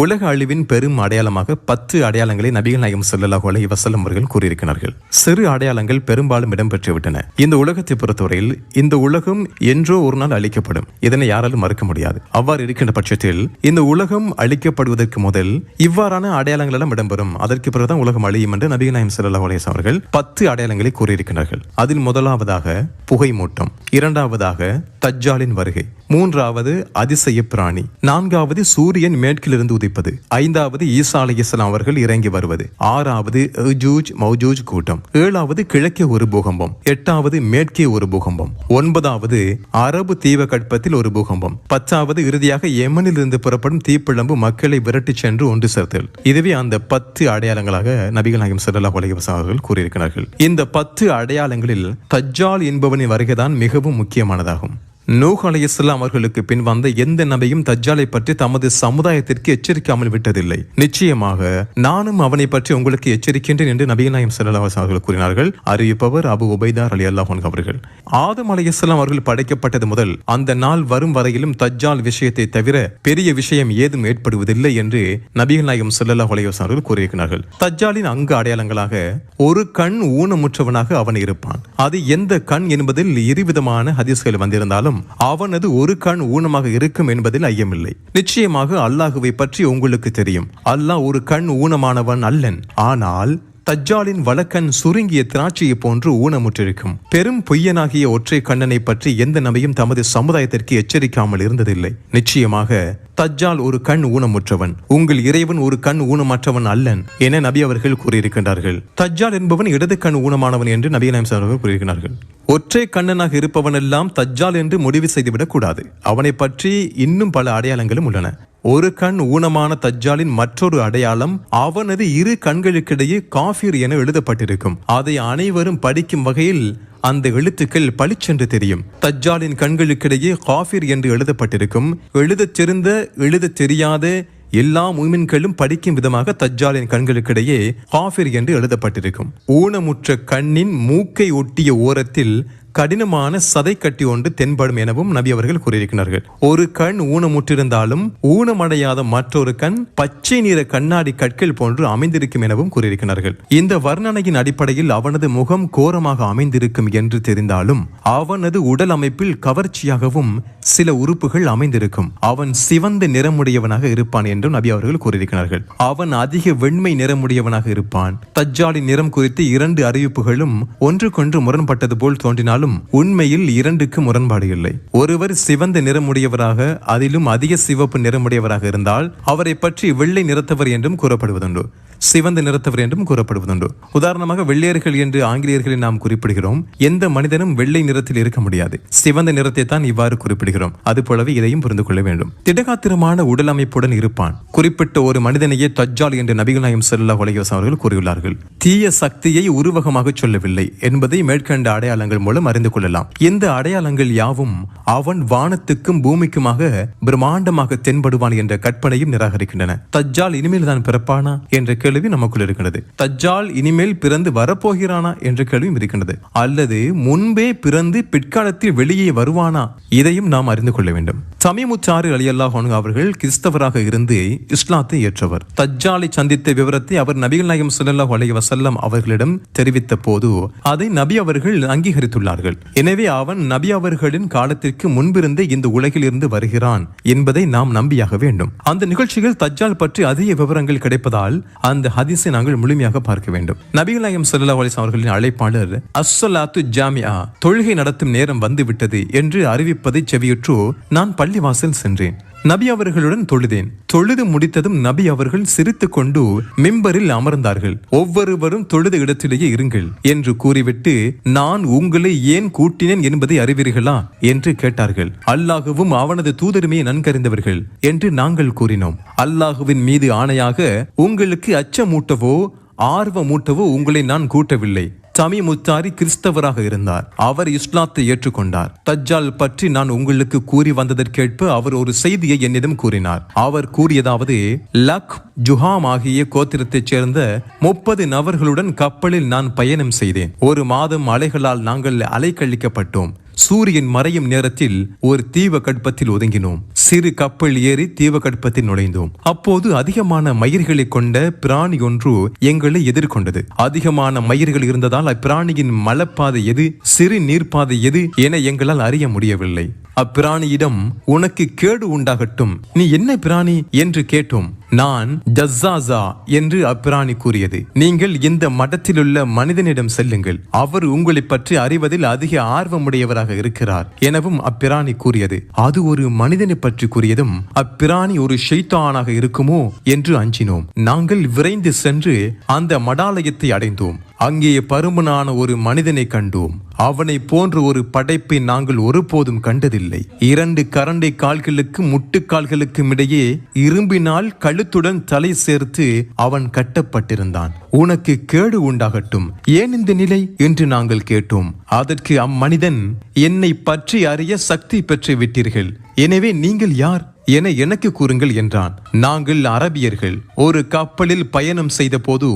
உலக அழிவின் பெரும் அடையாளமாக பத்து அடையாளங்களை நபிகள் நாயகம் ஸல்லல்லாஹு அலைஹி வசலம் அவர்கள் கூறியிருக்கிறார்கள். சிறு அடையாளங்கள் பெரும்பாலும் இடம்பெற்றுவிட்டன. இந்த உலகத்தை பொறுத்தவரையில் இந்த உலகம் என்றோ ஒரு நாள் அழிக்கப்படும். இதனை யாராலும் மறுக்க முடியாது. அவ்வாறு இருக்கின்ற பட்சத்தில் இந்த உலகம் அழிக்கப்படுவதற்கு முதல் இவ்வாறான அடையாளங்கள் எல்லாம் இடம்பெறும். அதற்கு பிறகுதான் உலகம் அழியும் என்று நபிகள் நாயகம் ஸல்லல்லாஹு அலைஹி அவர்கள் பத்து அடையாளங்களை கூறியிருக்கிறார்கள். அதில் முதலாவதாக புகை மூட்டம் இரண்டாவதாக தஜ்ஜாலின் வருகை மூன்றாவது அதிசய பிராணி நான்காவது சூரியன் மேற்கிலிருந்து உதிப்பது ஐந்தாவது ஈசா அலைஹிஸ்ஸலாம் அவர்கள் இறங்கி வருவது. ஆறாவது அஜூஜ் மௌஜூஜ் கூட்டம். ஏழாவது கிழக்கே ஒரு பூகம்பம். எட்டாவது மேற்கே ஒரு பூகம்பம். ஒன்பதாவது அரபு தீவ கட்பத்தில் ஒரு பூகம்பம். பத்தாவது இறுதியாக யமனில் இருந்து புறப்படும் தீப்பிழம்பு மக்களை விரட்டி சென்று ஒன்று சேர்த்தல். இதுவே அந்த பத்து அடையாளங்களாக நபிகள் நாயகம் சல்லா அலைஹி அவர்கள் கூறியிருக்கிறார்கள். இந்த பத்து அடையாளங்களில் தஜ்ஜால் என்பவனின் வருகைதான் மிகவும் முக்கியமானதாகும். நூஹ் அலைஹிஸ்ஸலாம் அவர்களுக்கு பின் வந்த எந்த நபையும் தஜ்ஜாலை பற்றி தமது சமுதாயத்திற்கு எச்சரிக்காமல் விட்டதில்லை. நிச்சயமாக நானும் அவனை பற்றி உங்களுக்கு எச்சரிக்கின்றேன் என்று நபிநாயம் நாயம் அவர்கள் கூறினார்கள். அறிவிப்பவர் அபு உபைதார் அலி அல்லாஹன் அவர்கள். ஆதம் அலைஹிஸ்ஸலாம் அவர்கள் படைக்கப்பட்டது முதல் அந்த நாள் வரும் வரையிலும் தஜ்ஜால் விஷயத்தை தவிர பெரிய விஷயம் ஏதும் ஏற்படுவதில்லை என்று நபிகள் செல்லல்லா ஸல்லல்லாஹு அவர்கள் கூறியிருக்கிறார்கள். தஜ்ஜாலின் அங்கு அடையாளங்களாக ஒரு கண் ஊனமுற்றவனாக அவன் இருப்பான். அது எந்த கண் என்பதில் இருவிதமான ஹதீஸ்கள் வந்திருந்தாலும் அவனது ஒரு கண் ஊனமாக இருக்கும் என்பதில் ஐயமில்லை. நிச்சயமாக அல்லாஹுவை பற்றி உங்களுக்கு தெரியும். அல்லாஹ் ஒரு கண் ஊனமானவன் அல்லன். ஆனால் தஜ்ஜாலின் வழக்கன் சுருங்கிய திராட்சையை போன்று ஊனமுற்றிருக்கும். பெரும் பொய்யனாகிய ஒற்றை கண்ணனை பற்றி எந்த நபையும் தமது சமுதாயத்திற்கு எச்சரிக்காமல் இருந்ததில்லை. நிச்சயமாக தஜ்ஜால் ஒரு கண் ஊனமுற்றவன். உங்கள் இறைவன் ஒரு கண் ஊனமற்றவன் அல்லன் என நபி அவர்கள் கூறியிருக்கின்றார்கள். தஜ்ஜால் என்பவன் இடது கண் ஊனமானவன் என்று நபி நாயம் அவர்கள் கூறியிருக்கிறார்கள். ஒற்றை கண்ணனாக இருப்பவனெல்லாம் தஜ்ஜால் என்று முடிவு செய்துவிடக் கூடாது. அவனை பற்றி இன்னும் பல அடையாளங்களும் உள்ளன. ஒரு கண் ஊனமான தஜ்ஜாலின் மற்றொரு அடையாளம் அவனது இரு கண்களுக்கிடையே காஃபிர் என எழுதப்பட்டிருக்கும். அதை அனைவரும் படிக்கும் வகையில் அந்த எழுத்துக்கள் பளிச்சென்று தெரியும். தஜ்ஜாலின் கண்களுக்கிடையே காஃபிர் என்று எழுதப்பட்டிருக்கும். எழுதச் சிறந்த எழுதத் தெரியாத எல்லா மூமின்களும் படிக்கும் விதமாக தஜ்ஜாலின் கண்களுக்கிடையே காஃபிர் என்று எழுதப்பட்டிருக்கும். ஊனமுற்ற கண்ணின் மூக்கை ஒட்டிய ஓரத்தில் கடினமான சதை கட்டி ஒன்று தென்படும் எனவும் நபி அவர்கள் கூறியிருக்கிறார்கள். ஒரு கண் ஊனமுற்றிருந்தாலும் ஊனமடையாத மற்றொரு கண் பச்சை நிற கண்ணாடி கற்கள் போன்று அமைந்திருக்கும் எனவும் கூறியிருக்கிறார்கள். இந்த வர்ணனையின் அடிப்படையில் அவனது முகம் கோரமாக அமைந்திருக்கும் என்று தெரிந்தாலும் அவனது உடல் அமைப்பில் கவர்ச்சியாகவும் சில உறுப்புகள் அமைந்திருக்கும். அவன் சிவந்த நிறமுடையவனாக இருப்பான் என்றும் நபி அவர்கள் கூறியிருக்கிறார்கள். அவன் அதிக வெண்மை நிறமுடையவனாக இருப்பான். தஜ்ஜாலின் நிறம் குறித்து இரண்டு அறிவிப்புகளும் ஒன்றுக்கொன்று முரண்பட்டது போல் தோன்றினாலும் உண்மையில் இரண்டுக்கு முரண்பாடு இல்லை. ஒருவர் சிவந்த நிறமுடையவராக அதிலும் அதிக சிவப்பு நிறமுடையவராக இருந்தால் அவரை பற்றி வெள்ளை நிறத்தவர் என்றும் கூறப்படுவதுண்டு. சிவந்த நிறத்தவர் என்றும் கூறப்படுவதுண்டு. உதாரணமாக வெள்ளையர்கள் என்று ஆங்கிலேயர்களை நாம் குறிப்பிடுகிறோம். எந்த மனிதனும் வெள்ளை நிறத்தில் இருக்க முடியாது. சிவந்த நிறத்தை தான் இவ்வாறு குறிப்பிடுகிறோம். அதுபோலவே இதையும் புரிந்து கொள்ள வேண்டும். திடகாத்திரமான உடல் அமைப்புடன் இருப்பான். குறிப்பிட்ட ஒரு மனிதனையே தஜ்ஜால் என்று நபிகள் நாயம் செல்லா உலகிவசம் அவர்கள் கூறியுள்ளார்கள். தீய சக்தியை உருவகமாக சொல்லவில்லை. என்பதை மேற்கண்ட அடையாளங்கள் மூலம் அறிந்து கொள்ளலாம். இந்த அடையாளங்கள் யாவும் அவன் வானத்துக்கும் பூமிக்குமாக பிரம்மாண்டமாக தென்படுவான் என்ற கற்பனையும் நிராகரிக்கின்றன. தஜ்ஜால் இனிமேல் தான் பிறப்பானா? என்ற கேள்வி நமக்குள் இருக்கிறது தஜ்ஜால் இனிமேல் பிறந்து வரப்போகிறானா என்ற கேள்வியும் இருக்கின்றது. அல்லது முன்பே பிறந்து பிற்காலத்தில் வெளியே வருவானா? இதையும் நாம் அறிந்து கொள்ள வேண்டும். சமீமுச்சாறு அலி அல்லாஹ் அவர்கள் கிறிஸ்தவராக இருந்து இஸ்லாத்தை ஏற்றவர். தஜ்ஜாலை சந்தித்த விவரத்தை அவர் நபிகள் நாயகம் ஸல்லல்லாஹு அலைஹி வசல்லம் அவர்களிடம் தெரிவித்த போது அதை நபி அவர்கள் அங்கீகரித்துள்ளார்கள். எனவே அவன் நபி அவர்களின் காலத்திற்கு முன்பிருந்தே இந்த உலகில் இருந்து வருகிறான் என்பதை நாம் நம்பியாக வேண்டும். அந்த நிகழ்ச்சியில் தஜ்ஜால் பற்றி அதிக விவரங்கள் கிடைப்பதால் அந்த ஹதீஸை நாங்கள் முழுமையாக பார்க்க வேண்டும். நபிகள் நாயகம் ஸல்லல்லாஹு அலிஸ் அவர்களின் அழைப்பாளர் அஸ்ஸலாத்து ஜாமியா தொழுகை நடத்தும் நேரம் வந்துவிட்டது என்று அறிவிப்பதை செவியுற்று நான் பள்ளி பள்ளிவாசல் சென்றேன். நபி அவர்களுடன் தொழுதேன். தொழுது முடித்ததும் நபி அவர்கள் சிரித்துக் கொண்டு மிம்பரில் அமர்ந்தார்கள். ஒவ்வொருவரும் தொழுத இடத்திலேயே இருங்கள் என்று கூறிவிட்டு நான் உங்களை ஏன் கூட்டினேன் என்பதை அறிவீர்களா? என்று கேட்டார்கள். அல்லாஹுவும் அவனது தூதருமே நன்கறிந்தவர்கள் என்று நாங்கள் கூறினோம். அல்லாஹுவின் மீது ஆணையாக உங்களுக்கு அச்சமூட்டவோ ஆர்வமூட்டவோ உங்களை நான் கூட்டவில்லை. தமி முத்தாரி கிறிஸ்தவராக இருந்தார். அவர் இஸ்லாத்தை ஏற்றுக்கொண்டார். தஜ்ஜால் பற்றி நான் உங்களுக்கு கூறி வந்ததற்கேற்ப அவர் ஒரு செய்தியை என்னிடம் கூறினார். அவர் கூறியதாவது லக் ஜுஹாம் ஆகிய கோத்திரத்தைச் சேர்ந்த முப்பது நபர்களுடன் கப்பலில் நான் பயணம் செய்தேன். ஒரு மாதம் அலைகளால் நாங்கள் அலைக்கழிக்கப்பட்டோம். சூரியன் மறையும் நேரத்தில் ஒரு தீவ கட்பத்தில் ஒதுங்கினோம். சிறு கப்பல் ஏறி தீவ கட்பத்தில் நுழைந்தோம். அப்போது அதிகமான மயிர்களை கொண்ட பிராணி ஒன்று எங்களை எதிர்கொண்டது. அதிகமான மயிர்கள் இருந்ததால் அப்பிராணியின் மலப்பாதை எது சிறு நீர்ப்பாதை எது என எங்களால் அறிய முடியவில்லை. அப்பிராணியிடம் உனக்கு கேடு உண்டாகட்டும். நீ என்ன பிராணி? என்று கேட்டோம். நான் ஜஸ்ஸாசா என்று அப்பிராணி கூறியது. நீங்கள் இந்த மடத்திலுள்ள மனிதனிடம் செல்லுங்கள். அவர் உங்களை பற்றி அறிவதில் அதிக ஆர்வமுடையவராக இருக்கிறார் எனவும் அப்பிராணி கூறியது. அது ஒரு மனிதனை பற்றி கூறியதும் அப்பிராணி ஒரு ஷெய்தானாக இருக்குமோ? என்று அஞ்சினோம். நாங்கள் விரைந்து சென்று அந்த மடாலயத்தை அடைந்தோம். அங்கே பருமனான ஒரு மனிதனை கண்டோம். அவனை போன்ற ஒரு படைப்பை நாங்கள் ஒருபோதும் கண்டதில்லை. இரண்டு கரண்டை கால்களுக்கு முட்டுக்கால்களுக்கும் இடையே இரும்பினால் கழுத்துடன் தலை சேர்த்து அவன் கட்டப்பட்டிருந்தான். உனக்கு கேடு உண்டாகட்டும். ஏன் இந்த நிலை? என்று நாங்கள் கேட்டோம். அதற்கு அம்மனிதன் என்னை பற்றி அறிய சக்தி பெற்று விட்டீர்கள். எனவே நீங்கள் யார்? என எனக்கு கூறுங்கள் என்றான். நாங்கள் அரபியர்கள். ஒரு கப்பலில் பயணம் செய்த போது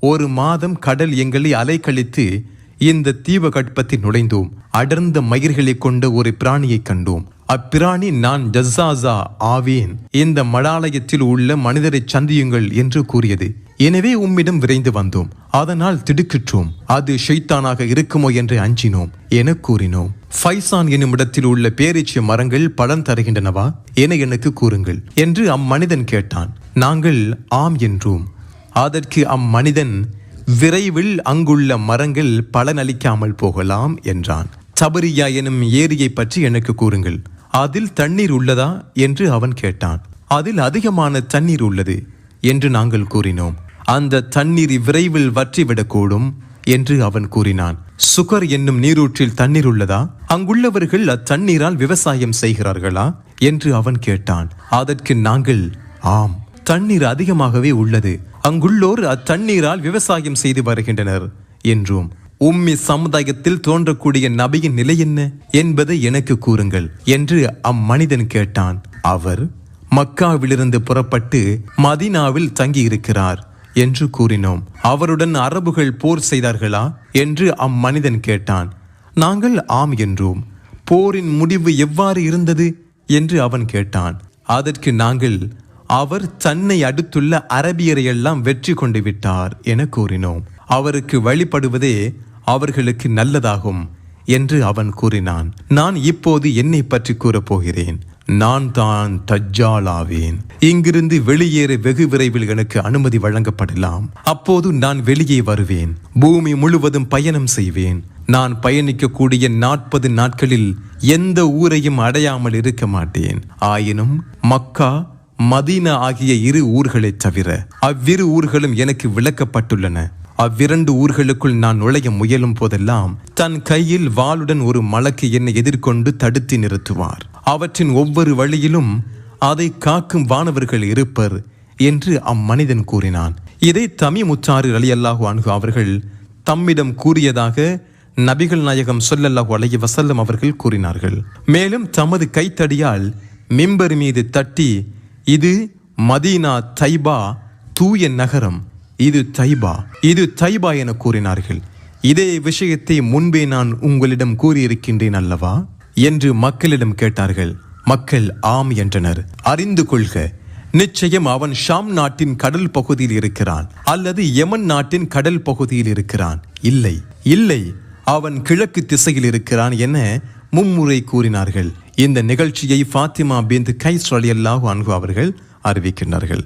ஒரு மாதம் கடல் எங்களை அலைக்கழித்து இந்த தீபகற்பத்தில் நுழைந்தோம். அடர்ந்த மயிர்களை கொண்ட ஒரு பிராணியை கண்டோம். அப்பிராணி நான் ஜஸ்ஸாசா ஆவேன். இந்த மடாலயத்தில் உள்ள மனிதரை சந்தியுங்கள் என்று கூறியது. எனவே உம்மிடம் விரைந்து வந்தோம். அதனால் திடுக்கிற்றோம். அது ஷைத்தானாக இருக்குமோ என்று அஞ்சினோம். என கூறினோம். ஃபைசான் என்னும் இடத்தில் உள்ள பேரீச்சிய மரங்கள் பலன் தருகின்றனவா? என எனக்கு கூறுங்கள் என்று அம்மனிதன் கேட்டான். நாங்கள் ஆம் என்றோம். அதற்கு அம்மனிதன் விரைவில் அங்குள்ள மரங்கள் பலனளிக்காமல் போகலாம் என்றான். சபரியா எனும் ஏரியை பற்றி எனக்கு கூறுங்கள். அதில் தண்ணீர் உள்ளதா? என்று அவன் கேட்டான். அதில் அதிகமான தண்ணீர் உள்ளது என்று நாங்கள் கூறினோம். அந்த தண்ணீர் விரைவில் வற்றிவிடக்கூடும் என்று அவன் கூறினான். சுகர் என்னும் நீரூற்றில் தண்ணீர் உள்ளதா? அங்குள்ளவர்கள் அத்தண்ணீரால் விவசாயம் செய்கிறார்களா? என்று அவன் கேட்டான். அதற்கு நாங்கள் ஆம் தண்ணீர் அதிகமாகவே உள்ளது. அங்குள்ளோர் அத்தண்ணீரால் விவசாயம் செய்து வருகின்றனர் என்றும் உம்மி சமுதாயத்தில் தோன்றக்கூடிய நபியின் நிலை என்ன என்பதை எனக்கு கூறுங்கள் என்று அம்மனிதன் கேட்டான். அவர் மக்காவிலிருந்து புறப்பட்டு மதீனாவில் தங்கியிருக்கிறார் என்று கூறினோம். அவருடன் அரபுகள் போர் செய்தார்களா என்று அம்மனிதன் கேட்டான். நாங்கள் ஆம் என்றோம். போரின் முடிவு எவ்வாறு இருந்தது? என்று அவன் கேட்டான். அதற்கு நாங்கள் அவர் தன்னை அடுத்துள்ள அரபியரையெல்லாம் வெற்றி கொண்டு விட்டார் என கூறினோம். அவருக்கு வழிபடுவதே அவர்களுக்கு நல்லதாகும் என்று அவன் கூறினான். நான் இப்போது என்னை பற்றி கூறப்போகிறேன் நான் தான் தஜ்ஜாலாவேன் இங்கிருந்து வெளியேற வெகு விரைவில் எனக்கு அனுமதி வழங்கப்படலாம். அப்போது நான் வெளியே வருவேன். பூமி முழுவதும் பயணம் செய்வேன். நான் பயணிக்கக்கூடிய நாற்பது நாட்களில் எந்த ஊரையும் அடையாமல் இருக்க மாட்டேன். ஆயினும் மக்கா மதீனா ஆகிய இரு ஊர்களைத் தவிர அவ்விரு ஊர்களும் எனக்கு விளக்கப்பட்டுள்ளன. அவ்விரண்டு ஊர்களுக்குள் நான் நுழைய முயலும் போதெல்லாம் தன் கையில் வாளுடன் ஒரு மலக்கு என்னை எதிர்கொண்டு தடுத்து நிறுத்துவார். அவற்றின் ஒவ்வொரு வழியிலும் அதை காக்கும் வானவர்கள் இருப்பர் என்று அம்மனிதன் கூறினான். இதை தமி முச்சாறு அலி அல்லாஹு அவர்கள் தம்மிடம் கூறியதாக நபிகள் நாயகம் சொல்லல்லாஹு அலைய வசல்லம் அவர்கள் கூறினார்கள். மேலும் தமது கைத்தடியால் மிம்பர் மீது தட்டி இது மதீனா தைபா தூய நகரம். இது தைபா. இது தைபா என கூறினார்கள். இதே விஷயத்தை முன்பே நான் உங்களிடம் கூறியிருக்கின்றேன் அல்லவா? என்று மக்களிடம் கேட்டார்கள். மக்கள் ஆம் என்றனர். அறிந்து கொள்க நிச்சயம் அவன் ஷாம் நாட்டின் கடல் பகுதியில் இருக்கிறான் அல்லது யமன் நாட்டின் கடல் பகுதியில் இருக்கிறான். இல்லை இல்லை அவன் கிழக்கு திசையில் இருக்கிறான் என மும்முறை கூறினார்கள். இந்த நிகழ்ச்சியை ஃபாத்திமா பிந்த் கைஸ் அலியல்லாஹு அன்ஹு அவர்கள் அறிவிக்கின்றார்கள்.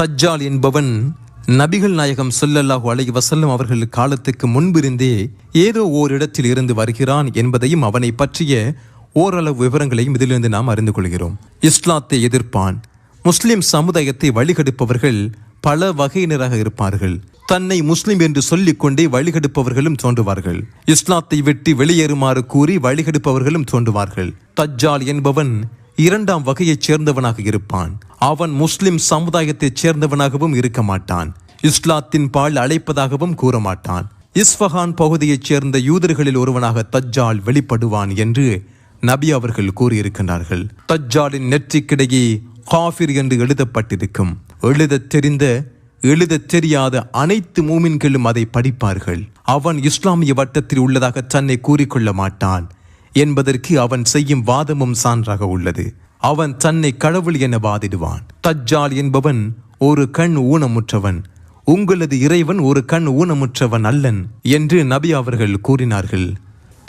தஜ்ஜால் என்பவன் நபிகள் நாயகம் சொல்லல்லாஹு அலை வசல்லம் அவர்கள் காலத்துக்கு முன்பிருந்தே ஏதோ ஓரிடத்தில் இருந்து வருகிறான் என்பதையும் அவனை பற்றிய ஓரளவு விவரங்களையும் இதிலிருந்து நாம் அறிந்து கொள்கிறோம். இஸ்லாத்தை எதிர்ப்பான். முஸ்லிம் சமுதாயத்தை வழிகெடுப்பவர்கள் பல வகையினராக இருப்பார்கள். தன்னை முஸ்லிம் என்று சொல்லிக் கொண்டே வழிகெடுப்பவர்களும் தோன்றுவார்கள். இஸ்லாத்தை விட்டு வெளியேறுமாறு கூறி வழிகெடுப்பவர்களும் தோன்றுவார்கள். தஜ்ஜால் என்பவன் இரண்டாம் வகையைச் சேர்ந்தவனாக இருப்பான். அவன் முஸ்லிம் சமுதாயத்தைச் சேர்ந்தவனாகவும் இருக்க மாட்டான். இஸ்லாத்தின் பால் அழைப்பதாகவும் கூற மாட்டான் இஸ்ஃபஹான் பகுதியைச் சேர்ந்த யூதர்களில் ஒருவனாக தஜ்ஜால் வெளிப்படுவான் என்று நபி அவர்கள் கூறியிருக்கின்றார்கள். தஜ்ஜாலின் நெற்றிக்கிடையே காஃபிர் என்று எழுதப்பட்டிருக்கும். எழுதத் தெரிந்த எழுதத் தெரியாத அனைத்து மூமின்களும் அதை படிப்பார்கள். அவன் இஸ்லாமிய வட்டத்தில் உள்ளதாக தன்னை கூறிக்கொள்ள மாட்டான். என்பதற்கு அவன் செய்யும் வாதமும் சான்றாக உள்ளது. அவன் தன்னை கடவுள் என வாதிடுவான். தஜ்ஜால் என்பவன் ஒரு கண் ஊனமுற்றவன். உங்களது இறைவன் ஒரு கண் ஊனமுற்றவன் அல்லன் என்று நபி அவர்கள் கூறினார்கள்.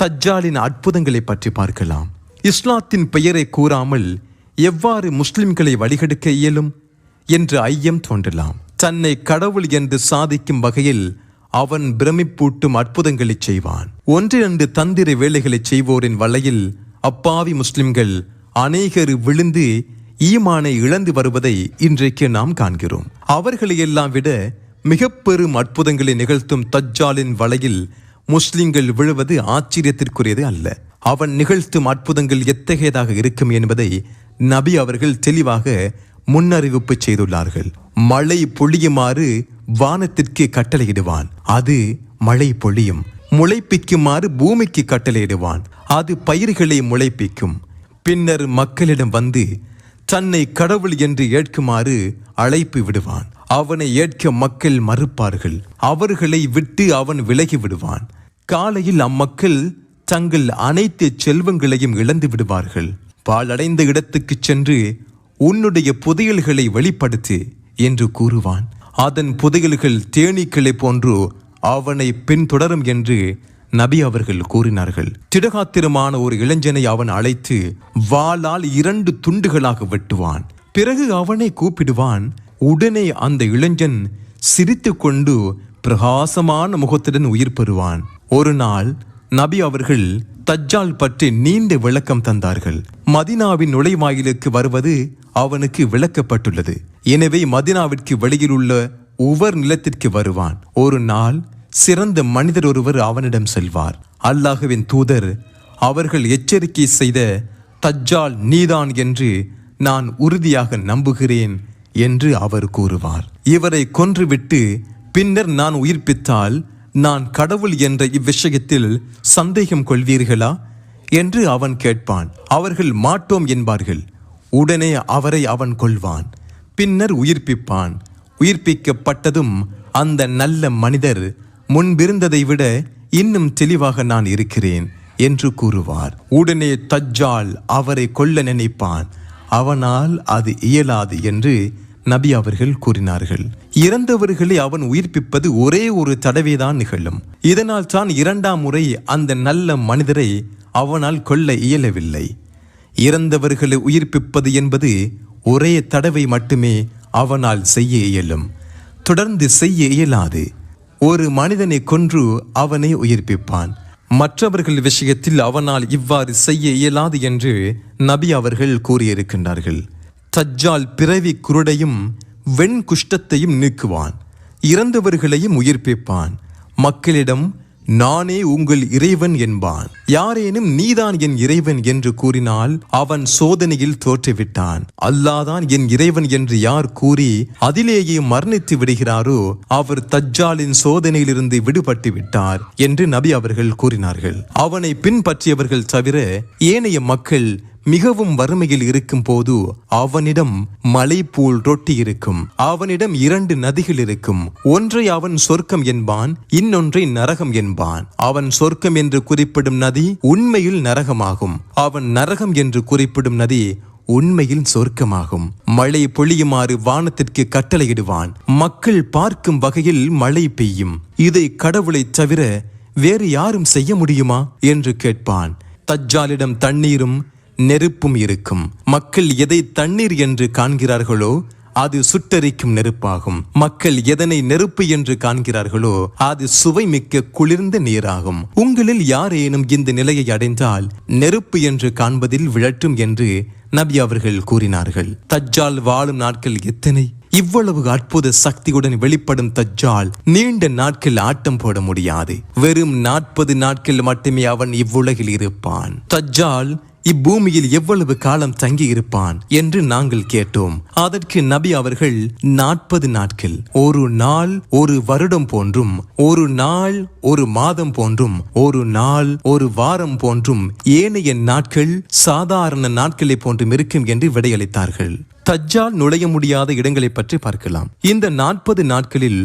தஜ்ஜாலின் அற்புதங்களை பற்றி பார்க்கலாம். இஸ்லாத்தின் பெயரை கூறாமல் எவ்வாறு முஸ்லிம்களை வழிகெடுக்க இயலும் என்று ஐயம் தோன்றலாம். தன்னை கடவுள் என்று சாதிக்கும் வகையில் அவன் பிரமிப்பூட்டும் அற்புதங்களை செய்வான். ஒன்றிரண்டு தந்திர வேலைகளை செய்வோரின் வலையில் அப்பாவி முஸ்லிம்கள் அநேகர் விழுந்து ஈமானை இழந்து வருவதை இன்றைக்கு நாம் காண்கிறோம். அவர்களை எல்லாம் விட மிக பெரும் அற்புதங்களை நிகழ்த்தும் தஜ்ஜாலின் வலையில் முஸ்லிம்கள் விழுவது ஆச்சரியத்திற்குரியது அல்ல. அவன் நிகழ்த்தும் அற்புதங்கள் எத்தகையதாக இருக்கும் என்பதை நபி அவர்கள் தெளிவாக முன்னறிவிப்பு செய்துள்ளார்கள். மழை பொழியுமாறு வானத்திற்கு கட்டளையிடுவான். அது மழை பொழியும். முளைப்பிக்குமாறு பூமிக்கு கட்டளையிடுவான். அது பயிர்களை முளைப்பிக்கும். பின்னர் மக்களிடம் வந்து தன்னை கடவுள் என்று ஏற்குமாறு அழைப்பு விடுவான். அவனை ஏற்க மக்கள் மறுப்பார்கள். அவர்களை விட்டு அவன் விலகி விடுவான். காலையில் அம்மக்கள் தங்கள் அனைத்து செல்வங்களையும் இழந்து விடுவார்கள். பாழடைந்த இடத்துக்கு சென்று உன்னுடைய புதையல்களை வெளிப்படுத்து என்று கூறுவான். அதன் புதையல்கள் தேனீக்களை போன்று அவனை பின்தொடரும் என்று நபி அவர்கள் கூறினார்கள். திடகாத்திரமான ஒரு இளைஞனை அவன் அழைத்து வாளால் இரண்டு துண்டுகளாக வெட்டுவான். பிறகு அவனை கூப்பிடுவான். உடனே அந்த இளைஞன் சிரித்துக்கொண்டு பிரகாசமான முகத்துடன் உயிர் பெறுவான். ஒரு நாள் நபி அவர்கள் தஜ்ஜால் பற்றி நீண்ட விளக்கம் தந்தார்கள். மதினாவின் நுழைவாயிலுக்கு வருவது அவனுக்கு விளக்கப்பட்டுள்ளது. எனவே மதினாவிற்கு வெளியில் உள்ள உவர் நிலத்திற்கு வருவான். ஒரு நாள் சிறந்த மனிதர் ஒருவர் அவனிடம் செல்வார். அல்லாஹுவின் தூதர் அவர்கள் எச்சரிக்கை செய்த தஜ்ஜால் நீதான் என்று நான் உறுதியாக நம்புகிறேன் என்று அவர் கூறுவார். இவரை கொன்றுவிட்டு பின்னர் நான் உயிர்ப்பித்தால் நான் கடவுள் என்ற இவ்விஷயத்தில் சந்தேகம் கொள்வீர்களா? என்று அவன் கேட்பான். அவர்கள் மாட்டோம் என்பார்கள். உடனே அவரை அவன் கொள்வான் பின்னர் உயிர்ப்பிப்பான். உயிர்ப்பிக்கப்பட்டதும் அந்த நல்ல மனிதர் முன்பிருந்ததை விட இன்னும் தெளிவாக நான் இருக்கிறேன் என்று கூறுவார். உடனே தஜ்ஜால் அவரை கொல்ல நினைப்பான். அவனால் அது இயலாது என்று நபி அவர்கள் கூறினார்கள் இறந்தவர்களை அவன் உயிர்ப்பிப்பது ஒரே ஒரு தடவைதான் நிகழும். இதனால் தான் இரண்டாம் முறை அந்த நல்ல மனிதரை அவனால் கொல்ல இயலவில்லை. இறந்தவர்களை உயிர்ப்பிப்பது என்பது ஒரே தடவை மட்டுமே அவனால் செய்ய இயலும். தொடர்ந்து செய்ய இயலாது. ஒரு மனிதனை கொன்று அவனை உயிர்ப்பிப்பான். மற்றவர்கள் விஷயத்தில் அவனால் இவ்வாறு செய்ய இயலாது என்று நபி அவர்கள் கூறியிருக்கின்றார்கள். தஜ்ஜால் பிறவி குருடையும் வெண் குஷ்டத்தையும் நீக்குவான். இறந்தவர்களையும் உயிர்ப்பிப்பான். மக்களிடம் நானே உங்கள் இறைவன் என்பான். யாரேனும் நீதான் என் இறைவன் என்று கூறினால் அவன் சோதனையில் தோற்றுவிட்டான். அல்லாதான் என் இறைவன் என்று யார் கூறி அதிலேயே மரணித்து விடுகிறாரோ அவர் தஜ்ஜாலின் சோதனையிலிருந்து விடுபட்டு விட்டார் என்று நபி அவர்கள் கூறினார்கள். அவனை பின்பற்றியவர்கள் தவிர ஏனைய மக்கள் மிகவும் வறுமையில் இருக்கும் போது அவனிடம் மலை போல் ரொட்டி இருக்கும் அவனிடம் இரண்டு நதிகள் இருக்கும். ஒன்றை அவன் சொர்க்கம் என்பான் இன்னொன்றை நரகம் என்பான். அவன் சொர்க்கம் என்று குறிப்பிடும் நதி உண்மையில் நரகமாகும். அவன் நரகம் என்று குறிப்பிடும் நதி உண்மையில் சொர்க்கமாகும். மழை பொழியுமாறு வானத்திற்கு கட்டளையிடுவான். மக்கள் பார்க்கும் வகையில் மழை பெய்யும். இதை கடவுளைத் தவிர வேறு யாரும் செய்ய முடியுமா? என்று கேட்பான். தஜ்ஜாலிடம் தண்ணீரும் நெருப்பும் இருக்கும். மக்கள் எதை தண்ணீர் என்று காண்கிறார்களோ அது சுட்டரிக்கும் நெருப்பாகும். மக்கள் எதனை நெருப்பு என்று காண்கிறார்களோ அது சுவை மிக்க குளிர்ந்த நீராகும். உங்களில் யாரேனும் இந்த நிலையை அடைந்தால் நெருப்பு என்று காண்பதில் விழட்டும் என்று நபி அவர்கள் கூறினார்கள். தஜ்ஜால் வாழும் நாட்கள் எத்தனை? இவ்வளவு அற்புத சக்தியுடன் வெளிப்படும் தஜ்ஜால் நீண்ட நாட்கள் ஆட்டம் போட முடியாது. வெறும் நாற்பது நாட்கள் மட்டுமே அவன் இவ்வுலகில் இருப்பான். தஜ்ஜால் இப்பூமியில் எவ்வளவு காலம் தங்கி இருப்பான் என்று நாங்கள் கேட்டோம். அதற்கு நபி அவர்கள் நாற்பது நாட்கள் ஒரு நாள் ஒரு வருடம் போன்றும் ஒரு நாள் ஒரு மாதம் போன்றும் ஒரு நாள் ஒரு வாரம் போன்றும் ஏனைய நாட்கள் சாதாரண நாட்களை போன்றும் இருக்கும் என்று விடையளித்தார்கள். தஜ்ஜால் நுழைய முடியாத இடங்களை பற்றி பார்க்கலாம். இந்த நாற்பது நாட்களில்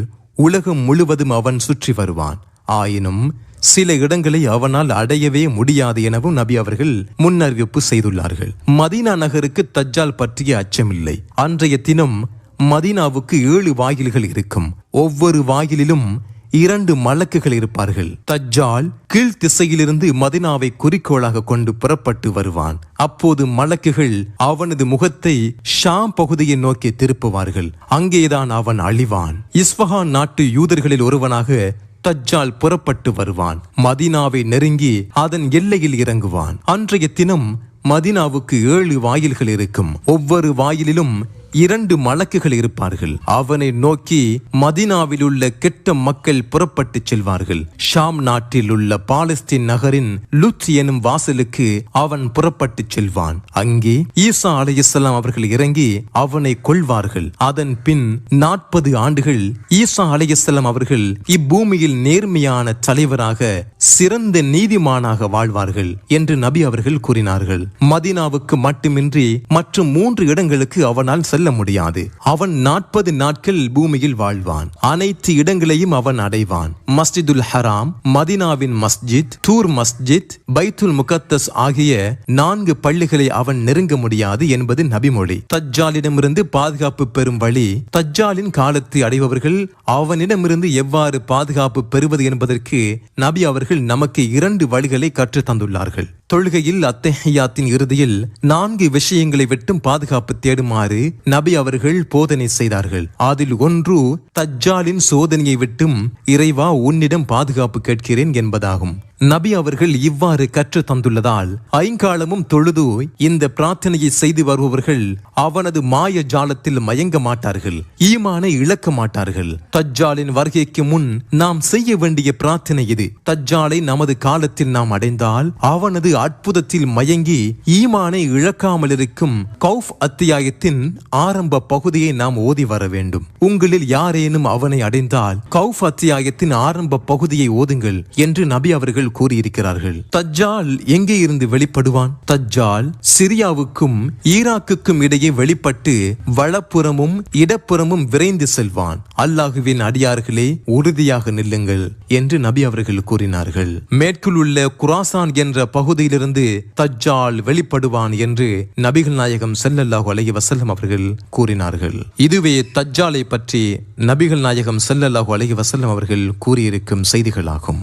உலகம் முழுவதும் அவன் சுற்றி வருவான். ஆயினும் சில இடங்களை அவனால் அடையவே முடியாது எனவும் நபி அவர்கள் முன்னறிவிப்பு செய்துள்ளார்கள். மதீனா நகருக்கு தஜ்ஜால் பற்றிய அச்சமில்லை. அன்றைய தினம் மதீனாவுக்கு ஏழு வாயில்கள் இருக்கும். ஒவ்வொரு வாயிலிலும் இரண்டு மலக்குகள் இருப்பார்கள். தஜ்ஜால் கீழ் திசையிலிருந்து மதினாவை குறிக்கோளாக கொண்டு புறப்பட்டு வருவான். அப்போது மலக்குகள் அவனது முகத்தை ஷாம் பகுதியை நோக்கி திருப்புவார்கள். அங்கேதான் அவன் அழிவான். இஸ்பஹான் நாட்டு யூதர்களில் ஒருவனாக தஜ்ஜால் புறப்பட்டு வருவான். மதினாவை நெருங்கி அதன் எல்லையில் இறங்குவான். அன்றைய தினம் மதினாவுக்கு ஏழு வாயில்கள் இருக்கும். ஒவ்வொரு வாயிலிலும் இரண்டு மலக்குகள் இருப்பார்கள். அவனை நோக்கி மதினாவில் உள்ள கெட்ட மக்கள் புறப்பட்டு செல்வார்கள். ஷாம் நாட்டில் உள்ள பாலஸ்தீன் நகரின் லுத் எனும் வாசலுக்கு அவன் புறப்பட்டு செல்வான். அங்கே ஈசா அலைஹிஸ்ஸலாம் அவர்கள் இறங்கி அவனை கொள்வார்கள் அதன் பின் நாற்பது ஆண்டுகள் ஈசா அலைஹிஸ்ஸலாம் அவர்கள் இப்பூமியில் நேர்மையான தலைவராக சிறந்த நீதிமானாக வாழ்வார்கள் என்று நபி அவர்கள் கூறினார்கள். மதினாவுக்கு மட்டுமின்றி மற்றும் மூன்று இடங்களுக்கு அவனால் செல்ல முடியாது. அவன் நாற்பது நாட்கள் பூமியில் வாழ்வான். அனைத்து இடங்களையும் அவன் அடைவான். மஸ்ஜிதுல் ஹராம் மதினாவின் மஸ்ஜித் தூர் மஸ்ஜித் பைத்துல் முகத்தஸ் ஆகிய நான்கு பள்ளிகளை அவன் நெருங்க முடியாது என்பது நபிமொழி. தஜ்ஜாலிடமிருந்து பாதுகாப்பு பெறும் வழி தஜ்ஜாலின் காலத்தை அடைபவர்கள் அவனிடமிருந்து எவ்வாறு பாதுகாப்பு பெறுவது என்பதற்கு நபி அவர்கள் நமக்கு இரண்டு வழிகளை கற்றுத் தந்துள்ளார்கள். தொழுகையில் அத்தஹியாத்தின் இறுதியில் நான்கு விஷயங்களை விட்டும் பாதுகாப்பு தேடுமாறு நபி அவர்கள் போதனை செய்தார்கள். அதில் ஒன்று தஜ்ஜாலின் சோதனையை விட்டும் இறைவா உன்னிடம் பாதுகாப்பு கேட்கிறேன் என்பதாகும். நபி அவர்கள் இவ்வாறு கற்று தந்துள்ளதால் ஐங்காலமும் தொழுது இந்த பிரார்த்தனையை செய்து வருபவர்கள் அவனது மாய ஜாலத்தில் மயங்க மாட்டார்கள் ஈமானை இழக்க மாட்டார்கள். தஜ்ஜாலின் வருகைக்கு முன் நாம் செய்ய வேண்டிய பிரார்த்தனை இது. தஜ்ஜாலை நமது காலத்தில் நாம் அடைந்தால் அவனது அற்புதத்தில் மயங்கி ஈமானை இழக்காமல் இருக்கும் கௌஃப் அத்தியாயத்தின் ஆரம்ப பகுதியை நாம் ஓதி வர வேண்டும். உங்களில் யாரேனும் அவனை அடைந்தால் கௌஃப் அத்தியாயத்தின் ஆரம்ப பகுதியை ஓதுங்கள் என்று நபி அவர்கள் கூறியிருக்கிறார்கள். தஜ்ஜால் எங்கே இருந்து வெளிப்படுவான்? தஜ்ஜால் சிரியாவுக்கும் ஈராக்குக்கும் இடையே வெளிப்பட்டு வலப்புறமும் இடப்புறமும் விரைந்து செல்வான். அல்லாஹுவின் அடியார்களே உறுதியாக நில்லுங்கள் என்று நபி அவர்கள் கூறினார்கள். மேற்கில் உள்ள குராசான் என்ற பகுதியிலிருந்து தஜ்ஜால் வெளிப்படுவான் என்று நபிகள் நாயகம் செல்லல்லாஹு அலைய வசல்லம் அவர்கள் கூறினார்கள். இதுவே தஜ்ஜாலை பற்றி நபிகள் நாயகம் செல்லல்லாஹு அலைய வசல்லம் அவர்கள் கூறியிருக்கும் செய்திகளாகும்.